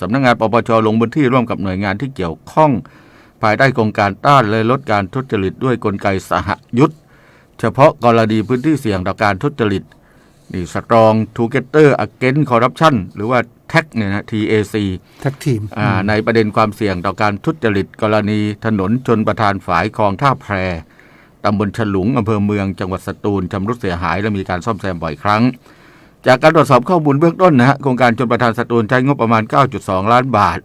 สำนักงานปปชลงพื้นที่ร่วมกับหน่วยงานที่เกี่ยวข้อง ภายใต้โครงการต้านและลดการทุจริตด้วยกลไกสหยุทธเฉพาะกรณีพื้นที่เสี่ยงต่อการทุจริตนี่ Strong Together Against Corruption หรือว่า TAC เนี่ยนะ TAC แท็กทีมอ่าในประเด็นความเสี่ยงต่อการทุจริต กรณีถนนชนประทานฝายคลองท่าแพรตำบลฉลุงอำเภอเมืองจังหวัดสตูลชำรุดเสียหายและมีการซ่อมแซมบ่อยครั้ง จากการตรวจสอบข้อมูลเบื้องต้นนะฮะโครงการชนประทานสตูลใช้งบประมาณ 9.2 ล้านบาท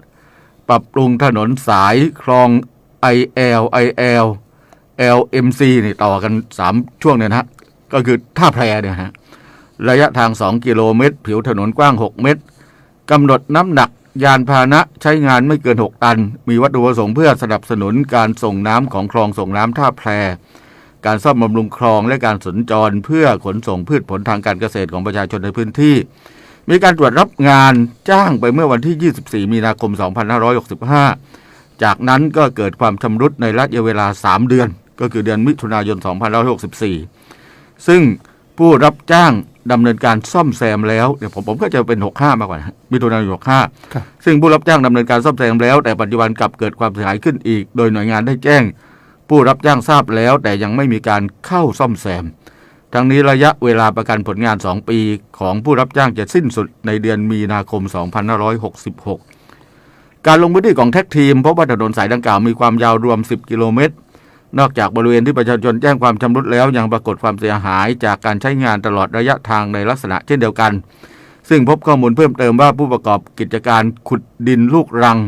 ปรับปรุงถนนสายคลอง IL IL LMC นี่ต่อกัน 3 ช่วงเนี่ยนะฮะ ก็คือท่าแพรเนี่ยฮะ ระยะทาง 2 กิโลเมตร ผิวถนนกว้าง 6 เมตรกำหนดน้ำหนักยานพาหนะใช้งานไม่เกิน 6 ตัน มีวัตถุประสงค์เพื่อสนับสนุนการส่งน้ำของคลองส่งน้ำท่าแพร การซ่อมบำรุงคลองและการสัญจรเพื่อขนส่งพืชผลทางการเกษตรของประชาชนในพื้นที่ มีการตรวจรับงานจ้างไปเมื่อวันที่ 24 มีนาคม 2565 จากนั้นก็เกิดความชำรุดในระยะเวลา 3 เดือน ก็คือเดือนมิถุนายน 2564 ซึ่งผู้รับจ้างดำเนินการซ่อมแซมแล้วเดี๋ยวผมผมก็จะเป็น 65 มากกว่านะมิถุนายน65ครับซึ่งผู้รับจ้างดำเนินการซ่อมแซมแล้ว แต่ปัจจุบันกลับเกิดความเสียหายขึ้นอีก โดยหน่วยงานได้แจ้ง ผู้รับจ้างทราบแล้วแต่ยังไม่มีการเข้าซ่อมแซม ทั้งนี้ระยะเวลาประกันผลงาน 2 ปีของผู้รับจ้างจะสิ้นสุดในเดือนมีนาคม 2566 การลงพื้นที่ของแท็กทีมพบว่าถนนสายดังกล่าวมีความยาวรวม 10 กิโลเมตร นอกจากบริเวณที่ประชาชนแจ้งความชำรุดแล้วยังปรากฏความเสียหายจากการใช้งานตลอดระยะทางในลักษณะเช่นเดียวกัน ซึ่งพบข้อมูลเพิ่มเติมว่าผู้ประกอบกิจการขุดดินลูกรัง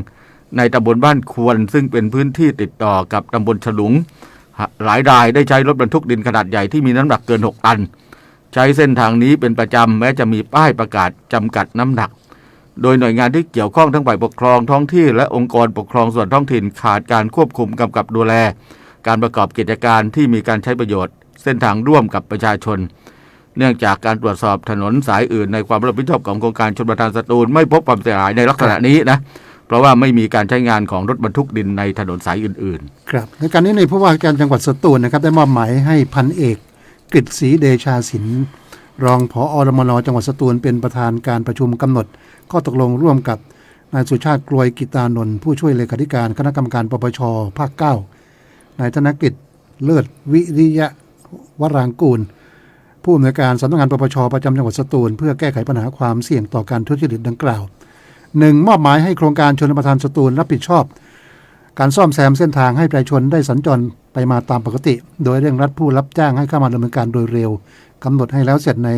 ในตำบลบ้านควร ซึ่งเป็นพื้นที่ติดต่อกับตำบลฉลุง หลายรายได้ใช้รถบรรทุกดินขนาดใหญ่ที่มีน้ำหนักเกิน 6 ตัน ใช้เส้นทางนี้เป็นประจำแม้จะมีป้ายประกาศจำกัดน้ำหนัก โดยหน่วยงานที่เกี่ยวข้องทั้งฝ่ายปกครองท้องที่และองค์กรปกครองส่วนท้องถิ่นขาดการควบคุมกำกับดูแล การประกอบกิจการที่มีการใช้ประโยชน์ เส้นทางร่วมกับประชาชนเนื่องจากการตรวจสอบถนนสายอื่นในความรับผิดชอบของโครงการชนประทานสตูลไม่พบความเสียหายในลักษณะนี้นะ เพราะว่าไม่มีการใช้งานของรถบรรทุกดินในถนนสายอื่นๆ ครับในการนี้ในผู้ว่าการจังหวัดสตูลนะครับ ได้มอบหมายให้พันเอกกฤษศรีเดชาสิน รองผออรมนจังหวัดสตูลเป็นประธานการประชุมกำหนด ข้อตกลงร่วมกับนายสุชาติกลวยกิตานนท์ผู้ช่วยเลขาธิการคณะกรรมการปปชภาค9นายธนกิจเลิศวิริยะวรางกูล ผู้อำนวยการสำนักงานปปชประจำจังหวัดสตูล เพื่อแก้ไขปัญหาความเสี่ยงต่อการทุจริตดังกล่าว หนึ่งมอบหมายให้โครงการชนประทานสตูลรับผิดชอบ การซ่อมแซมเส้นทางให้ประชาชนได้สัญจรไปมาตามปกติ โดยเร่งรัดผู้รับจ้างให้เข้ามาดำเนินการโดยเร็วกำหนดให้แล้วเสร็จใน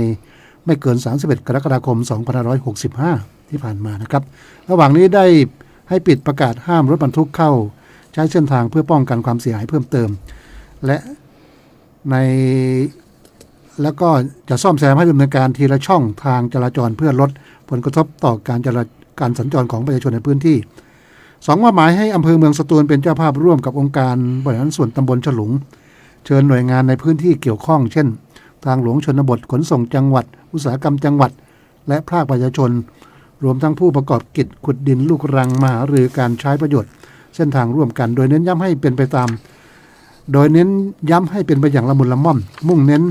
ไม่เกิน 31 กรกฎาคม 2565 ที่ผ่านมานะครับ ระหว่างนี้ได้ให้ปิดประกาศห้ามรถบรรทุกเข้า ใช้เส้นทางเพื่อป้องกันความเสียหายเพิ่มเติม และในแล้วก็จะซ่อมแซมให้ดำเนินการทีละช่องทางจราจรเพื่อลดผลกระทบต่อการจรา การสัญจรของประชาชนในพื้นที่สองว่าหมายให้อำเภอเมืองสตูลเป็นเจ้าภาพร่วมกับองค์การบริหารส่วนตำบลฉลุง เชิญหน่วยงานในพื้นที่เกี่ยวข้อง เช่น ทางหลวงชนบทขนส่งจังหวัด อุตสาหกรรมจังหวัด และภาคประชาชน รวมทั้งผู้ประกอบกิจขุดดินลูกรังมาหารือการใช้ประโยชน์ เส้นทางร่วมกัน โดยเน้นย้ำให้เป็นไปตาม โดยเน้นย้ำให้เป็นไปอย่างละมุนละม่อม มุ่งเน้น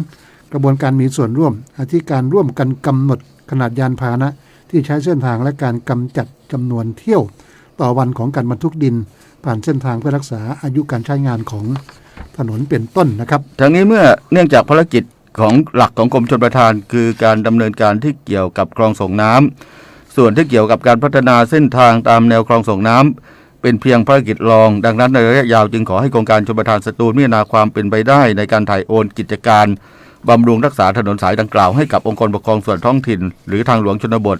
กระบวนการมีส่วนร่วมอาทิการร่วมกันกำหนดขนาดยานพาหนะ ที่ใช้เส้นทางและการกำจัดจำนวนเที่ยว ต่อวันของการบรรทุกดิน ผ่านเส้นทางเพื่อรักษาอายุการใช้งานของถนนเป็นต้นนะครับทั้งนี้เมื่อเนื่องจากภารกิจของหลักของกรมชลประทาน คือการดำเนินการที่เกี่ยวกับคลองส่งน้ำส่วนที่เกี่ยวกับการพัฒนาเส้นทางตามแนวคลองส่งน้ำเป็นเพียงภารกิจรอง ดังนั้นในระยะยาวจึงขอให้โครงการชลประทานสตูลพิจารณาความเป็นไปได้ในการถ่ายโอนกิจการ บำรุงรักษาถนนสายดังกล่าวให้กับองค์กรปกครองส่วนท้องถิ่น หรือทางหลวงชนบท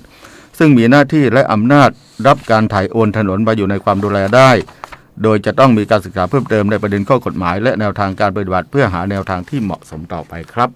ซึ่งมีหน้าที่และอำนาจรับการถ่ายโอนถนนมาอยู่ในความดูแลได้ โดยจะต้องมีการศึกษาเพิ่มเติมในประเด็นข้อกฎหมาย และแนวทางการปฏิบัติเพื่อหาแนวทางที่เหมาะสมต่อไปครับ